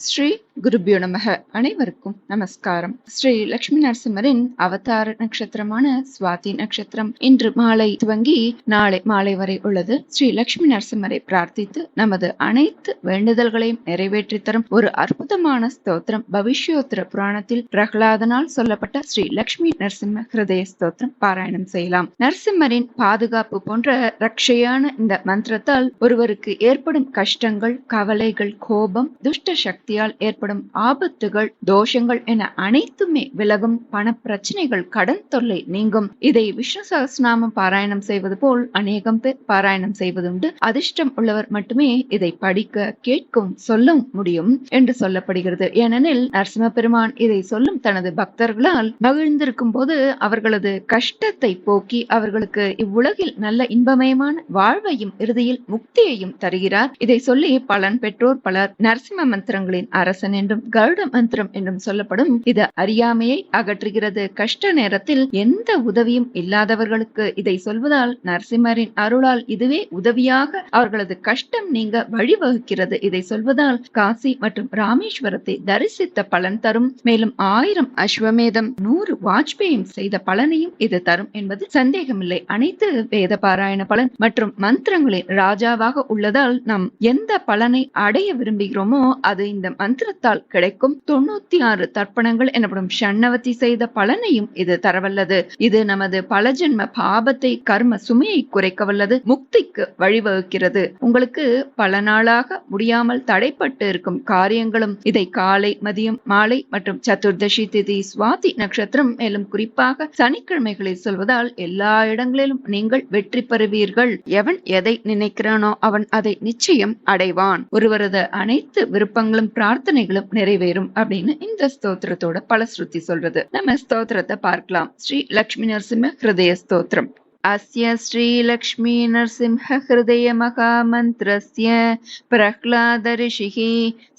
ஸ்ரீ குருபியோ நமக. அனைவருக்கும் நமஸ்காரம். ஸ்ரீ லட்சுமி நரசிம்மரின் அவதார நட்சத்திரமான சுவாதி நட்சத்திரம் இன்று மாலை துவங்கி நாளை மாலை வரை உள்ளது. ஸ்ரீ லட்சுமி நரசிம்மரை பிரார்த்தித்து நமது அனைத்து வேண்டுதல்களையும் நிறைவேற்றி தரும் ஒரு அற்புதமான ஸ்தோத்திரம். பவிஷ்யோத்திர புராணத்தில் பிரகலாதனால் சொல்லப்பட்ட ஸ்ரீ லட்சுமி நரசிம்ம ஹிருதய ஸ்தோத்திரம் பாராயணம் செய்யலாம். நரசிம்மரின் பாதுகாப்பு போன்ற ரக்ஷையான இந்த மந்திரத்தால் ஒருவருக்கு ஏற்படும் கஷ்டங்கள் கவலைகள் கோபம் துஷ்ட சக்தி சக்தியால் ஏற்படும் ஆபத்துகள் தோஷங்கள் என அனைத்துமே விலகும் பண பிரச்சனைகள் கடன் தொல்லை நீங்கும். இதை விஷ்ணு சகஸ்நாமம் பாராயணம் செய்வது போல் அநேகம் பேர் பாராயணம் செய்வதுண்டு. அதிர்ஷ்டம் உள்ளவர் மட்டுமே இதை படிக்க கேட்கவும் சொல்லும் முடியும் என்று சொல்லப்படுகிறது. ஏனெனில் நரசிம்ம பெருமான் இதை சொல்லும் தனது பக்தர்களால் மகிழ்ந்திருக்கும் போது அவர்களது கஷ்டத்தை போக்கி அவர்களுக்கு இவ்வுலகில் நல்ல இன்பமயமான வாழ்வையும் இறுதியில் முக்தியையும் தருகிறார். இதை சொல்லி பலன் பெற்றோர் பலர் நரசிம்ம மந்திரங்களின் அரசன் என்றும் கருட மந்திரம் என்றும் சொல்லப்படும் இது அறியாமையை அகற்றுகிறது. கஷ்ட நேரத்தில் எந்த உதவியும் இல்லாதவர்களுக்கு இதை சொல்வதால் நரசிம்மரின் அருளால் இதுவே உதவியாக அவர்களது கஷ்டம் நீங்க வழிவகுக்கிறது. இதை சொல்வதால் காசி மற்றும் ராமேஸ்வரத்தை தரிசித்த பலன் தரும். மேலும் ஆயிரம் அஸ்வமேதம் நூறு வாஜ்பேயம் செய்த பலனையும் இது தரும் என்பது சந்தேகமில்லை. அனைத்து வேத பாராயண பலன் மற்றும் மந்திரங்களின் ராஜாவாக உள்ளதால் நாம் எந்த பலனை அடைய விரும்புகிறோமோ அது இந்த இந்த மந்திரத்தால் கிடைக்கும் தொண்ணூத்தி ஆறு தர்ப்பணங்கள் எனப்படும் ஷண்ணவதி செய்த பலனையும் இது தரவல்லது. இது நமது பல ஜென்ம பாபத்தை கர்ம சுமையை குறைக்க வல்லது முக்திக்கு வழிவகுக்கிறது. உங்களுக்கு பல நாளாக முடியாமல் தடைப்பட்டு இருக்கும் காரியங்களும் இதை காலை மதியம் மாலை மற்றும் சதுர்தசி திதி சுவாதி நட்சத்திரம் மேலும் குறிப்பாக சனிக்கிழமைகளில் சொல்வதால் எல்லா இடங்களிலும் நீங்கள் வெற்றி பெறுவீர்கள். எவன் எதை நினைக்கிறானோ அவன் அதை நிச்சயம் அடைவான். ஒருவரது அனைத்து விருப்பங்களும் பிரார்த்தனைகளும் நிறைவேறும் அப்படின்னு இந்த ஸ்தோத்திரத்தோட பலஸ்ருதி சொல்றது நம்ம ஸ்தோத்திரத்தை பார்க்கலாம் ஸ்ரீ லக்ஷ்மி நரசிம்ம ஹிருதய ஸ்தோத்திரம் अस्य श्रीलक्ष्मीनरसिंहहृदयमहामन्त्रस्य प्रह्लादऋषिः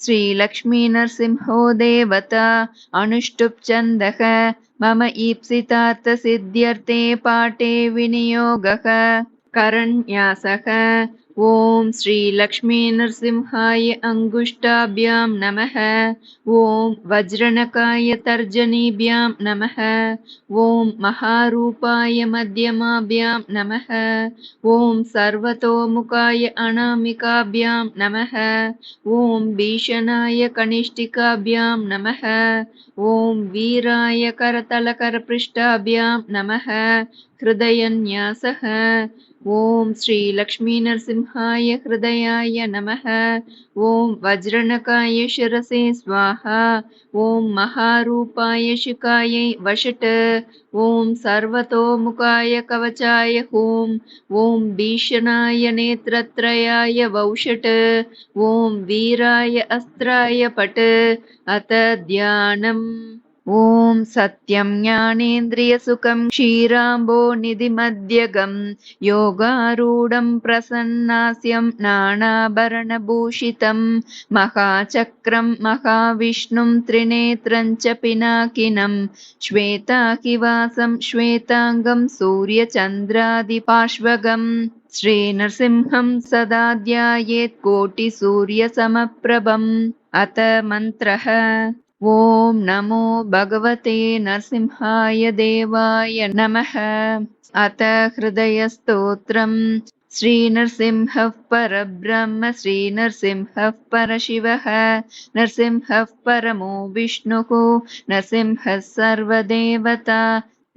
श्रीलक्ष्मीनरसिंहो देवता अनुष्टुप् मम ईप्सितार्थसिद्ध्यर्थे पाठे विनियोगः करन्यासः ॐ श्रीलक्ष्मीनरसिंहाय अङ्गुष्ठाभ्यां नमः। ॐ वज्रनकाय तर्जनीभ्यां नमः। ॐ महारूपाय मध्यमाभ्यां नमः। ॐ सर्वतोमुखाय अनामिकाभ्यां नमः। ॐ भीषणाय कनिष्ठिकाभ्यां नमः। ॐ वीराय करतलकरपृष्ठाभ्यां नमः। हृदयन्यासः ॐ श्रीलक्ष्मीनरसिंहाय हृदयाय नमः। ॐ वज्रनकाय शिरसे स्वाहा। ॐ महारूपाय शिकायै वषट्। ॐ सर्वतोमुखाय कवचाय होम्। ॐ भीषणाय नेत्रत्रयाय वौषट्। ॐ वीराय अस्त्राय पट्। अथ ध्यानम् ॐ सत्यं ज्ञानेन्द्रियसुखं क्षीराम्बो निधिमध्यगं योगारूढं प्रसन्नास्यं नानाभरणभूषितं महाचक्रं महाविष्णुं त्रिनेत्रं च पिनाकिनं श्वेताकिवासं श्वेताङ्गं सूर्यचन्द्रादिपार्श्वगम् श्रीनृसिंहं सदा ध्यायेत् कोटिसूर्यसमप्रभम् अथ मन्त्रः ॐ नमो भगवते नरसिंहाय देवाय नमः। अथ हृदयस्तोत्रम् श्रीनरसिंहः परब्रह्म श्रीनरसिंहः परशिवः नरसिंहः परमो विष्णुः नरसिंहः सर्वदेवता।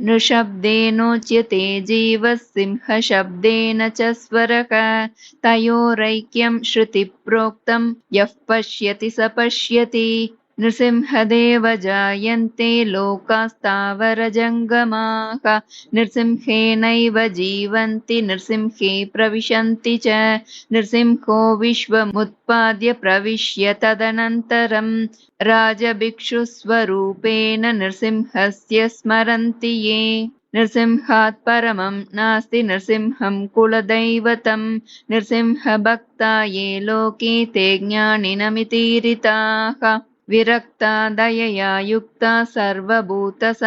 नृशब्देनोच्यते जीवः सिंहशब्देन च स्वरः। तयोरैक्यं श्रुतिप्रोक्तं यः पश्यति स पश्यति नृसिंहदेव जायन्ते लोकास्तावरजङ्गमाः। नृसिंहेनैव जीवन्ति, नृसिंहे प्रविशन्ति च। नृसिंहो विश्वमुत्पाद्य प्रविश्य तदनन्तरं राजभिक्षुस्वरूपेण नृसिंहस्य स्मरन्ति ये। नृसिंहात् परमं नास्ति, नृसिंहं कुलदैवतं नृसिंहभक्ता ये लोके ते ज्ञानिनमितीरिताः विरक्ता दयया युक्ता सर्वभूतसमीक्षणाः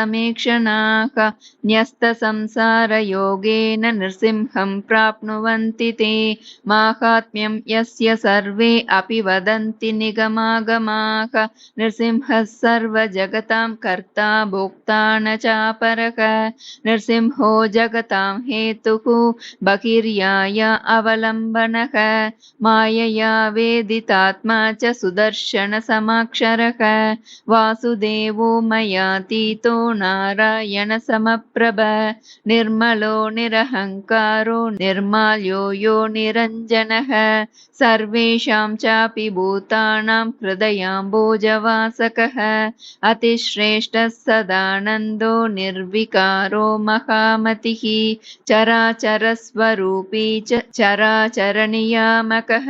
न्यस्तसंसारयोगेन नृसिंहं प्राप्नुवन्ति ते। माहात्म्यं यस्य सर्वे अपि वदन्ति निगमागमाः नृसिंहः सर्वजगतां कर्ता भोक्ता न चापरः। नृसिंहो जगतां हेतुः बहिर्याय अवलम्बनः। मायया वेदितात्मा च वासुदेवो मयातीतो नारायणसमप्रभ निर्मलो निरहङ्कारो निर्माल्यो यो निरञ्जनः। सर्वेषां चापि भूतानां हृदयाम्बोजवासकः अतिश्रेष्ठः सदानन्दो निर्विकारो महामतिः। चराचरस्वरूपी च चराचरनियामकः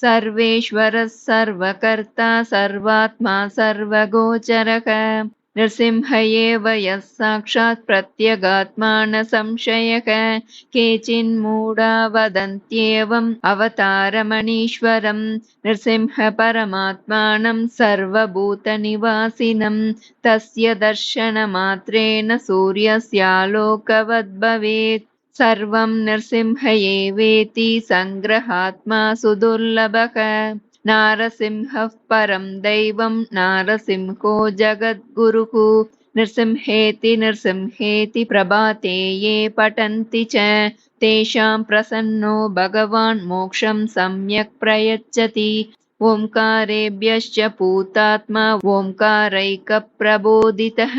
सर्वेश्वरः सर्वकर्ता सर्वात्मा सर्वगोचरः। नृसिंह एव यः साक्षात् प्रत्यगात्मा न संशयः केचिन्मूढा वदन्त्येवम् अवतारमणीश्वरम्। नृसिंह परमात्मानं सर्वभूतनिवासिनं। तस्य दर्शनमात्रेण सूर्यस्यालोकवद्भवेत् सर्वं नृसिंह एवेति सङ्ग्रहात्मा सुदुर्लभः नारसिंहः परं दैवं नारसिंहो जगद्गुरुः। नृसिंहेति नृसिंहेति प्रभाते ये पठन्ति च तेषां प्रसन्नो भगवान् मोक्षं सम्यक् प्रयच्छति ओङ्कारेभ्यश्च पूतात्मा ओङ्कारैकप्रबोधितः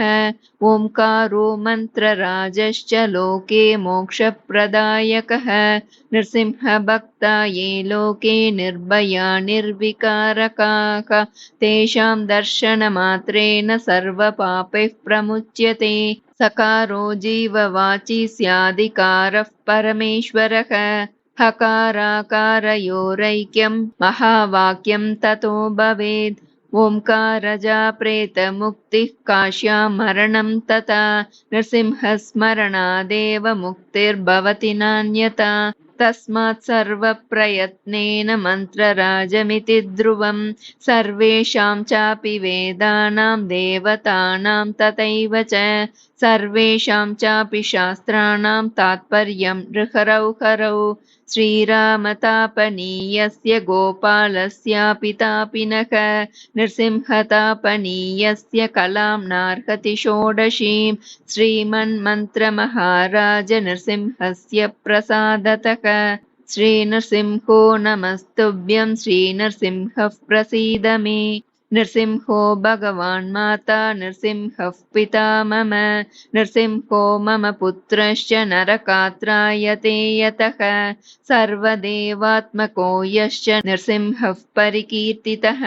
ओङ्कारो मन्त्रराजश्च लोके मोक्षप्रदायकः। नृसिंहभक्ता ये लोके निर्भया निर्विकारकाः। तेषां दर्शनमात्रेण सर्वपापैः प्रमुच्यते। सकारो जीववाची स्यादिकारः परमेश्वरः। हकाराकारयोरैक्यं महावाक्यं ततो भवेत् ओङ्कारजा प्रेतमुक्तिः काश्या मरणं तथा नृसिंहस्मरणादेव मुक्तिर्भवति नान्यता तस्मात् सर्वप्रयत्नेन मन्त्रराजमिति ध्रुवं। सर्वेषां चापि वेदानां देवतानां तथैव च। सर्वेषां चापि शास्त्राणां तात्पर्यं ऋहरौ श्रीरामतापनीयस्य गोपालस्यापि तापिनः नृसिंहतापनीयस्य कलां नार्हति षोडशीं। श्रीमन्मन्त्रमहाराज नृसिंहस्य प्रसादतः। श्रीनृसिंहो नमस्तुभ्यं श्रीनृसिंहः प्रसीद मे नृसिंहो भगवान् माता नृसिंहः पिता मम। नृसिंहो मम पुत्रश्च नरकात्रायते यतः। सर्वदेवात्मको यश्च नृसिंहः परिकीर्तितः।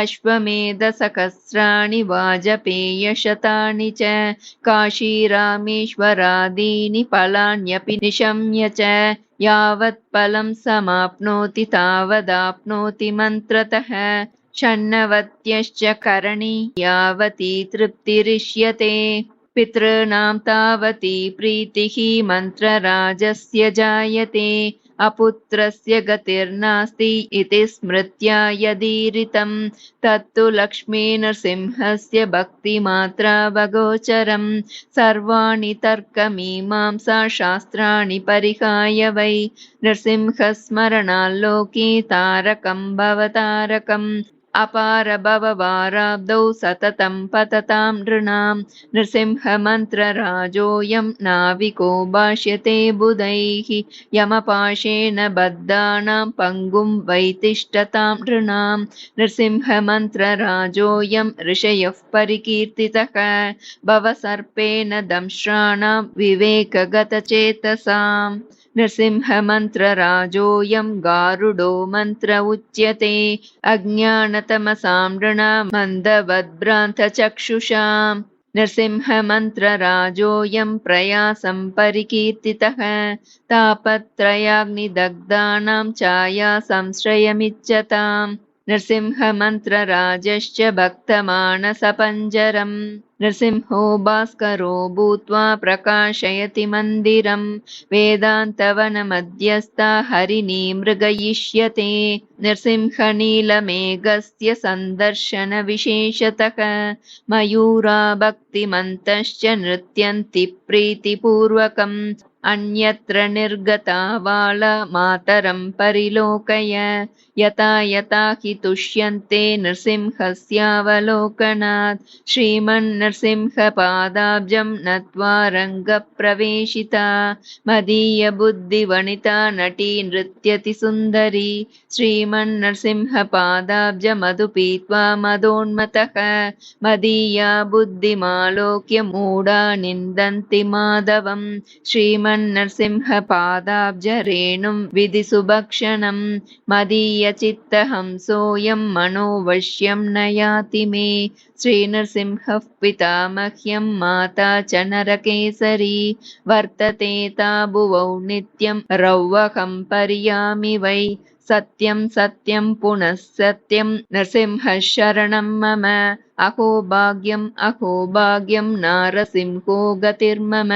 अश्वमेधसहस्राणि वाजपेयशतानि च। काशीरामेश्वरादीनि फलान्यपि निशम्य च। यावत् फलं समाप्नोति तावदाप्नोति मन्त्रतः षण्णवत्यश्च करणी यावती तृप्तिरिष्यते। पितॄणां तावती प्रीतिः मन्त्रराजस्य जायते। अपुत्रस्य गतिर्नास्ति इति स्मृत्या यदीरितं। तत्तु लक्ष्मीनृसिंहस्य भक्तिमात्रावगोचरं सर्वाणि तर्कमीमांसा शास्त्राणि परिहाय वै। नृसिंहस्मरणाल्लोके तारकं भवतारकम् अपारभववाराब्दौ सततं पततां नृणां नृसिंहमन्त्रराजोऽयं नाविको भाष्यते बुधैः यमपाशेन बद्धानां पङ्गुं वैतिष्ठतां नृणां नृसिंहमन्त्रराजोऽयं ऋषयः परिकीर्तितः भवसर्पेण दंश्राणां विवेकगतचेतसाम् नृसिंहमन्त्रराजोऽयं गारुडो मन्त्र उच्यते। अज्ञानतमसां मन्दवद्भ्रान्तचक्षुषाम्। नृसिंहमन्त्रराजोऽयं प्रयासं परिकीर्तितः। तापत्रयाग्निदग्धानां छाया संश्रयमिच्छताम् नृसिंहमन्त्रराजश्च भक्तमानसपञ्जरम्। नृसिंहो भास्करो भूत्वा प्रकाशयति मन्दिरम्। वेदान्तवनमध्यस्था हरिणी मृगयिष्यते। नृसिंहनीलमेघस्य सन्दर्शनविशेषतः मयूरा भक्तिमन्तश्च नृत्यन्ति प्रीतिपूर्वकम् अन्यत्र निर्गता बालमातरं परिलोकय। यथा यथा हि तुष्यन्ते नृसिंहस्यावलोकनात्। श्रीमन्नृसिंहपादाब्जं नत्वा रङ्गप्रवेशिता। मदीयबुद्धिवनिता नटी नृत्यति सुन्दरी। श्रीमन्नृसिंहपादाब्जमधुपीत्वा मदोन्मतः। मदीया बुद्धिमालोक्य मूढा निन्दन्ति माधवम् श्रीमन्नृसिंहपादाब्जरेणुं विधिसुभक्षणं मदीय चित्तहंसोऽयं मनोवश्यं न याति मे श्रीनृसिंहः पिता मह्यं माता च नरकेसरी वर्तते ताभुवौ नित्यं रौवहं पर्यामि वै सत्यं सत्यं पुनः सत्यं नृसिंहः शरणं मम अहो भाग्यम् अहो भाग्यं नारसिंहो गतिर्मम।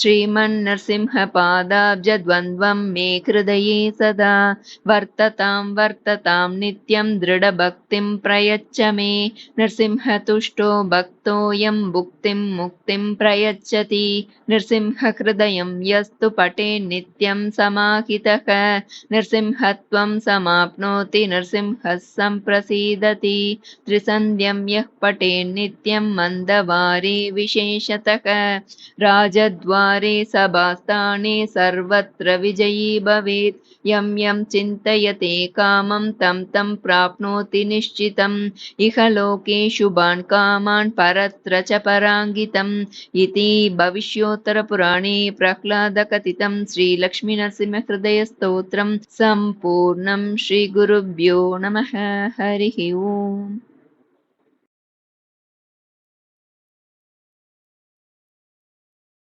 श्रीमन्नृसिंहपादाब्जद्वन्द्वं मे हृदये सदा। वर्ततां वर्ततां नित्यं दृढभक्तिं प्रयच्छ मे। नृसिंहतुष्टो भक्तोऽयं भुक्तिं मुक्तिं प्रयच्छति। नृसिंहहृदयं यस्तु पटे नित्यं समाहितः। नृसिंहत्वं समाप्नोति नृसिंहः सम्प्रसीदति। त्रिसन्ध्यं यः पटे नित्यं मन्दवारे विशेषतः। राजद्वारे सभास्थाने सर्वत्र विजयी भवेत्। यं यं चिन्तयते कामं तं तं प्राप्नोति निश्चितम्। इह लोके शुभान् कामान् परत्र च पराङ्गितम्। इति भविष्योत्तरपुराणे प्रह्लादकथितं श्रीलक्ष्मीनरसिंहहृदयस्तोत्रं। सम्पूर्णं श्रीगुरुभ्यो नमः। हरिः ओम्